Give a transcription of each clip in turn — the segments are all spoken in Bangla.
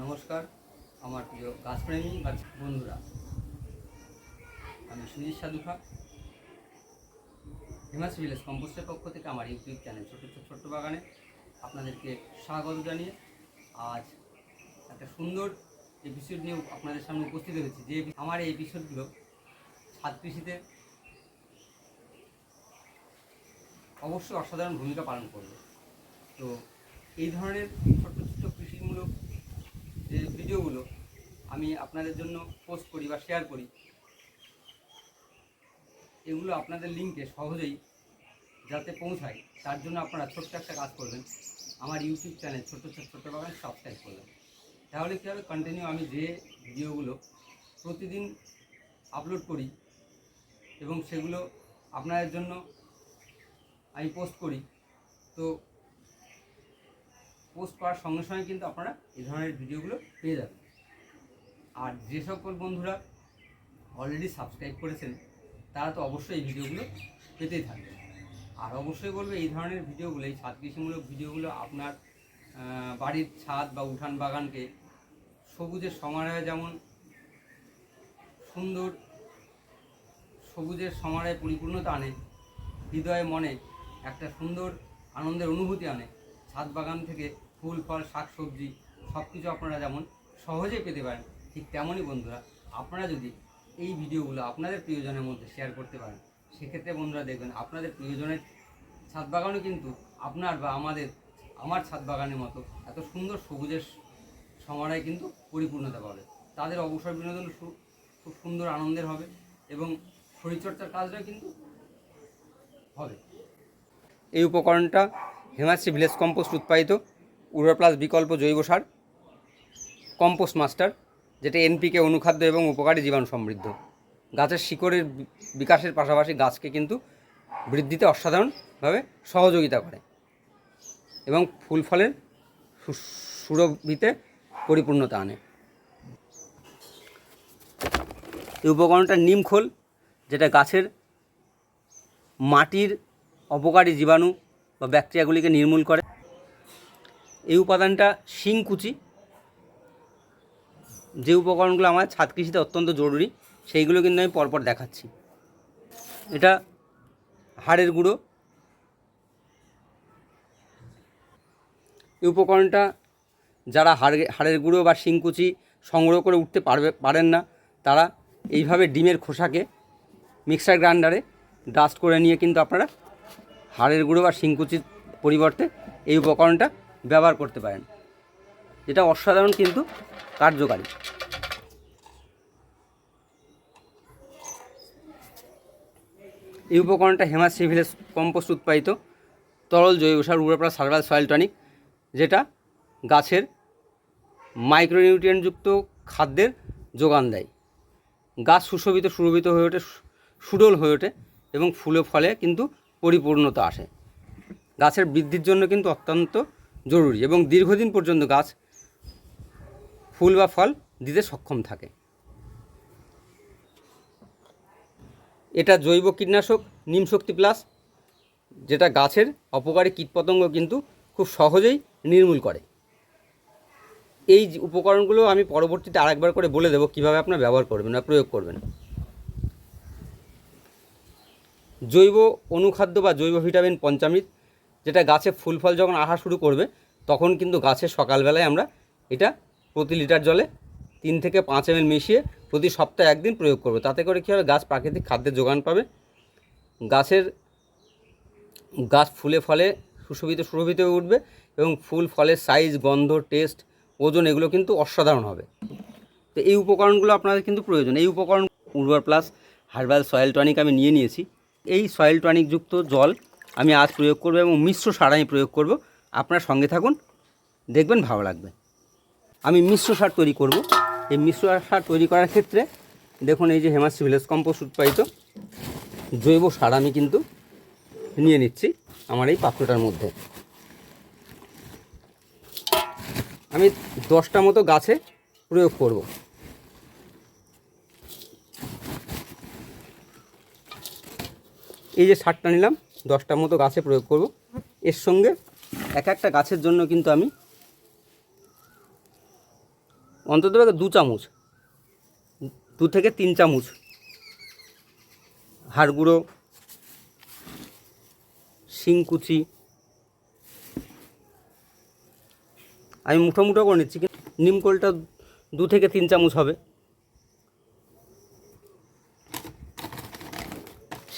নমস্কার, আমার প্রিয় গাছপ্রেমী গাছ বন্ধুরা, আমি সুজিত সাধুখা হিমাস ভিলেজ কম্পোস্টের পক্ষ থেকে আমার ইউটিউব চ্যানেল ছোটো ছোট ছোট্ট বাগানে আপনাদেরকে স্বাগত জানিয়ে আজ একটা সুন্দর এপিসোড নিয়ে আপনাদের সামনে উপস্থিত হয়েছি। যে আমার এই এপিসোডগুলো ছাদ কৃষিতে অবশ্যই অসাধারণ ভূমিকা পালন করবে। তো এই ধরনের ছোট্ট ছোট্ট যে ভিডিওগুলো আমি আপনাদের জন্য পোস্ট করি বা শেয়ার করি। এগুলো আপনাদের লিঙ্কে সহজেই যাতে পৌঁছায়, তার জন্য আপনারা ছোট্ট একটা কাজ করবেন। আমার ইউটিউব চ্যানেল ছোট্ট ছোট ছোট্ট বাগান সাবস্ক্রাইব করবেন। তাহলে কী হবে? কন্টিনিউ আমি যে ভিডিওগুলো প্রতিদিন আপলোড করি এবং সেগুলো আপনাদের জন্য আমি পোস্ট করি, তো পোস্ট করার সঙ্গে সঙ্গে কিন্তু আপনারা এই ধরনের ভিডিওগুলো পেয়ে যাবেন। আর যে সকল বন্ধুরা অলরেডি সাবস্ক্রাইব করেছেন, তারা তো অবশ্যই এই ভিডিওগুলো পেতেই থাকবে। আর অবশ্যই বলবে, এই ধরনের ভিডিওগুলো, এই ছাদ কৃষিমূলক ভিডিওগুলো আপনার বাড়ির ছাদ বা উঠান বাগানকে সবুজের সমারোহে যেমন সুন্দর সবুজের সমারোহে পরিপূর্ণতা আনে, হৃদয়ে মনে, একটা সুন্দর আনন্দের অনুভূতি আনে ছাদ বাগান থেকে ফুল, ফল, শাক, সবজি সব কিছু আপনারা যেমন সহজে পেতে পারেন, ঠিক তেমনই বন্ধুরা, আপনারা যদি এই ভিডিওগুলো আপনাদের প্রিয়জনের মধ্যে শেয়ার করতে পারেন, সেক্ষেত্রে বন্ধুরা দেখবেন আপনাদের প্রিয়জনের ছাদ বাগানও কিন্তু আপনার বা আমাদের, আমার ছাদ বাগানের মতো এত সুন্দর সবুজের সমারোহে কিন্তু পরিপূর্ণতা পাবে। তাদের অবসর বিনোদন খুব সুন্দর আনন্দের হবে এবং শরীরচর্চার কাজটা কিন্তু হবে। এই উপকরণটা হেমাশ্রী ভিলেজ কম্পোস্ট উৎপাদিত উর্বর প্লাস বিকল্প জৈব সার, কম্পোস্ট মাস্টার, যেটা এনপিকে অনুখাদ্য এবং উপকারী জীবাণু সমৃদ্ধ। গাছের শিকড়ের বিকাশের পাশাপাশি গাছকে কিন্তু বৃদ্ধিতে অসাধারণভাবে সহযোগিতা করে এবং ফুল ফলের সুরভিতে পরিপূর্ণতা আনে। এই উপকরণটা নিমখোল যেটা গাছের মাটির অপকারী জীবাণু বা ব্যাকটেরিয়াগুলিকে নির্মূল করে। এই উপাদানটা শিংকুচি। যে উপকরণগুলো আমার ছাদ কৃষিতে অত্যন্ত জরুরি, সেইগুলো কিন্তু আমি পরপর দেখাচ্ছি। এটা হাড়ের গুঁড়ো। এই উপকরণটা যারা হাড়, হাড়ের গুঁড়ো বা শিংকুচি সংগ্রহ করে উঠতে পারবে, পারেন না, তারা এইভাবে ডিমের খোসাকে মিক্সার গ্রাইন্ডারে ডাস্ট করে নিয়ে কিন্তু আপনারা হাড়ের গুঁড়ো বা শিংকুচির পরিবর্তে এই উপকরণটা ব্যবহার করতে পারেন। এটা অসাধারণ কিন্তু কার্যকারী। এই উপকরণটা হেমাস সিভিলেস কম্পোস্ট উৎপাদিত তরল জৈব সার উর্বরপ্রা সার্ভাল সয়েল টনিক, যেটা গাছের মাইক্রোনিউট্রিয়েন্টযুক্ত খাদ্যের যোগান দেয়। গাছ সুশোভিত, সুরভিত হয়ে ওঠে সুডল হয়ে ওঠে এবং ফুলে ফলে কিন্তু পরিপূর্ণতা আসে। গাছের বৃদ্ধির জন্য কিন্তু অত্যন্ত জরুরি এবং দীর্ঘদিন পর্যন্ত গাছ ফুল বা ফল দিতে সক্ষম থাকে। এটা জৈব কীটনাশক, নিম শক্তি প্লাস, যেটা গাছের অপকারী কীটপতঙ্গ কিন্তু খুব সহজেই নির্মূল করে। এই উপকরণগুলো আমি পরবর্তীতে আরেকবার করে বলে দেবো, কীভাবে আপনার ব্যবহার করবেন বা প্রয়োগ করবেন। জৈব অনুখাদ্য বা জৈব ভিটামিন পঞ্চামৃত, যেটা গাছে ফুল ফল যখন আসা শুরু করবে, তখন কিন্তু গাছে সকালবেলায় আমরা এটা প্রতি লিটার জলে তিন থেকে পাঁচ এম মিশিয়ে প্রতি সপ্তাহে একদিন প্রয়োগ করব। তাতে করে কী হবে, গাছ প্রাকৃতিক খাদ্যের যোগান পাবে। গাছের গাছ ফুলে ফলে সুশোভিত, সুরভিত হয়ে উঠবে এবং ফুল ফলের সাইজ গন্ধ টেস্ট ওজন এগুলো কিন্তু অসাধারণ হবে। তো এই উপকরণগুলো আপনাদের কিন্তু প্রয়োজন। এই উপকরণ উর্বর প্লাস হার্বাল সয়েল টনিক আমি নিয়ে নিয়েছি। এই সয়েল টনিকযুক্ত জল আমি আজ প্রয়োগ করব এবং মিশ্র সার আমি প্রয়োগ করব। আপনার সঙ্গে থাকুন, দেখবেন ভালো লাগবে। আমি মিশ্র সার তৈরি করব। এই মিশ্র সার তৈরি করার ক্ষেত্রে দেখুন এই যে হেমাস ভিলেজ কম্পোস্ট উৎপাদিত জৈব সার আমি কিন্তু নিয়ে নিচ্ছি আমার এই পাত্রটার মধ্যে। আমি দশটা মতো গাছে প্রয়োগ করব। এই যে সারটা নিলাম, দশটার মতো গাছে প্রয়োগ করব। এর সঙ্গে এক একটা গাছের জন্য কিন্তু আমি অন্তত দু চামচ, দু থেকে তিন চামচ হাড় গুঁড়ো শিংকুচি আমি মুঠো মুঠো করে নিচ্ছি নিমকোলটা দু থেকে তিন চামচ হবে।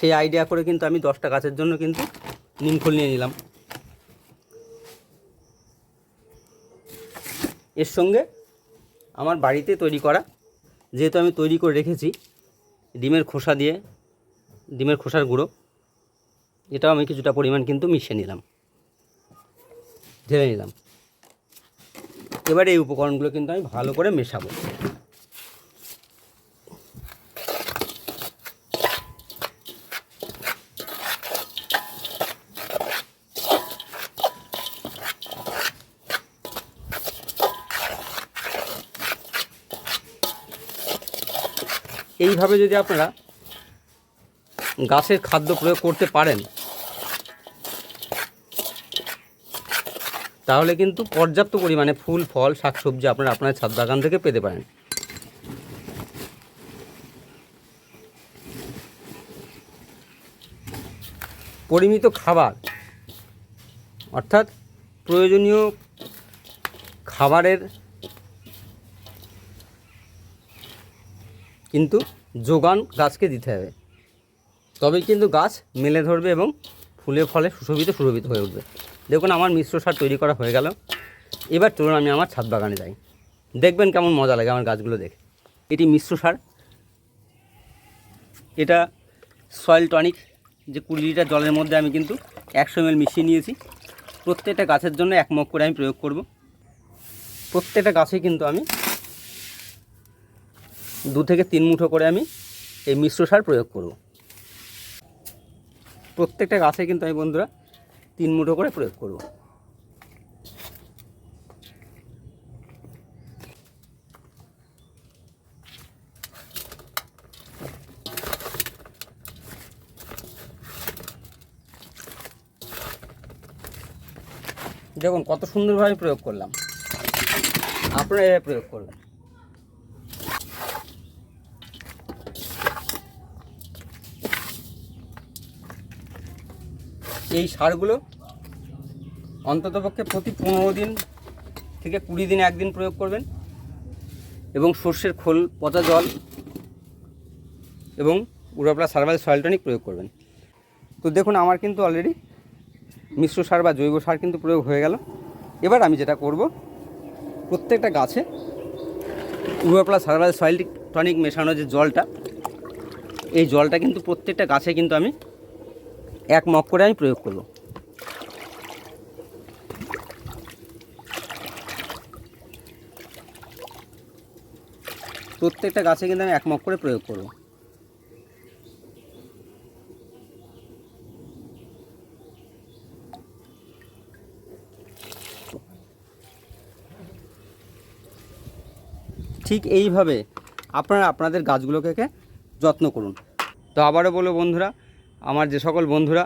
সেই আইডিয়া করে কিন্তু আমি দশটা গাছের জন্য কিন্তু নিমখোল নিয়ে নিলাম। এর সঙ্গে আমার বাড়িতে তৈরি করা, যেহেতু আমি তৈরি করে রেখেছি, ডিমের খোসা দিয়ে, ডিমের খোসার গুঁড়ো, এটাও আমি কিছুটা পরিমাণ কিন্তু মিশিয়ে নিলাম, ঢেলে নিলাম। এবারে এই উপকরণগুলো কিন্তু আমি ভালো করে মেশাবো। এইভাবে যদি আপনারা গাছের খাদ্য প্রয়োগ করতে পারেন, তাহলে কিন্তু পর্যাপ্ত পরিমাণে ফুল, ফল, শাকসবজি আপনারা আপনার ছাদ বাগান থেকে পেতে পারেন। পরিমিত খাবার, অর্থাৎ প্রয়োজনীয় খাবারের কিন্তু যোগান গাছকে দিতে হবে। তবেই কিন্তু গাছ মেলে ধরবে এবং ফুলে ফলে সুশোভিত সুশোভিত হয়ে উঠবে। দেখুন, আমার মিশ্র সার তৈরি করা হয়ে গেল। এবার চলুন আমি আমার ছাদ বাগানে যাই। দেখবেন কেমন মজা লাগে আমার গাছগুলো দেখে। এটি মিশ্র সার। এটা সয়েল টনিক যে কুড়ি লিটার জলের মধ্যে আমি কিন্তু একশো এমএল মিশিয়ে নিয়েছি। প্রত্যেকটা গাছের জন্য এক মগ করে আমি প্রয়োগ করব। প্রত্যেকটা গাছে কিন্তু আমি দু থেকে তিন মুঠো করে আমি এই মিশ্র সার প্রয়োগ করব। প্রত্যেকটা গাছে কিন্তু আমি বন্ধুরা তিন মুঠো করে প্রয়োগ করব। দেখুন কত সুন্দরভাবে প্রয়োগ করলাম। আপনারা এভাবে প্রয়োগ করবেন। এই সারগুলো অন্ততপক্ষে প্রতি পনেরো দিন থেকে কুড়ি দিনে একদিন প্রয়োগ করবেন এবং সর্ষের খোল, পচা জল এবং উড়াপড়া সার্ভাইল সয়েল টনিক প্রয়োগ করবেন। তো দেখুন, আমার কিন্তু অলরেডি মিশ্র সার বা জৈব সার কিন্তু প্রয়োগ হয়ে গেল। এবার আমি যেটা করব, প্রত্যেকটা গাছে উড়াপড়া সার্ভাইল সয়েল টনিক মেশানো যে জলটা, এই জলটা কিন্তু প্রত্যেকটা গাছে কিন্তু আমি এক মগ করে আমি প্রয়োগ করব। প্রত্যেকটা গাছে কিন্তু আমি এক মগ করে প্রয়োগ করব। ঠিক এইভাবে আপনারা আপনাদের গাছগুলোকে যত্ন করুন। তো আবারও বলো বন্ধুরা আমার যে সকল বন্ধুরা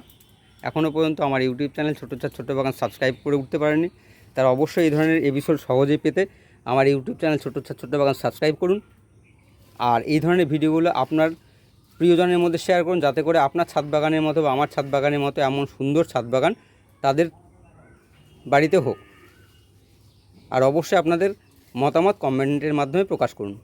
এখনও পর্যন্ত আমার ইউটিউব চ্যানেল ছোটো চার ছোটো বাগান সাবস্ক্রাইব করে উঠতে পারেনি, তারা অবশ্যই এই ধরনের এপিসোড সহজেই পেতে আমার ইউটিউব চ্যানেল ছোটো চার ছোটো বাগান সাবস্ক্রাইব করুন। আর এই ধরনের ভিডিওগুলো আপনার প্রিয়জনের মধ্যে শেয়ার করুন, যাতে করে আপনার ছাদ বাগানের মতো বা আমার ছাদ বাগানের মতো এমন সুন্দর ছাদ বাগান তাদের বাড়িতে হোক। আর অবশ্যই আপনাদের মতামত কমেন্টের মাধ্যমে প্রকাশ করুন।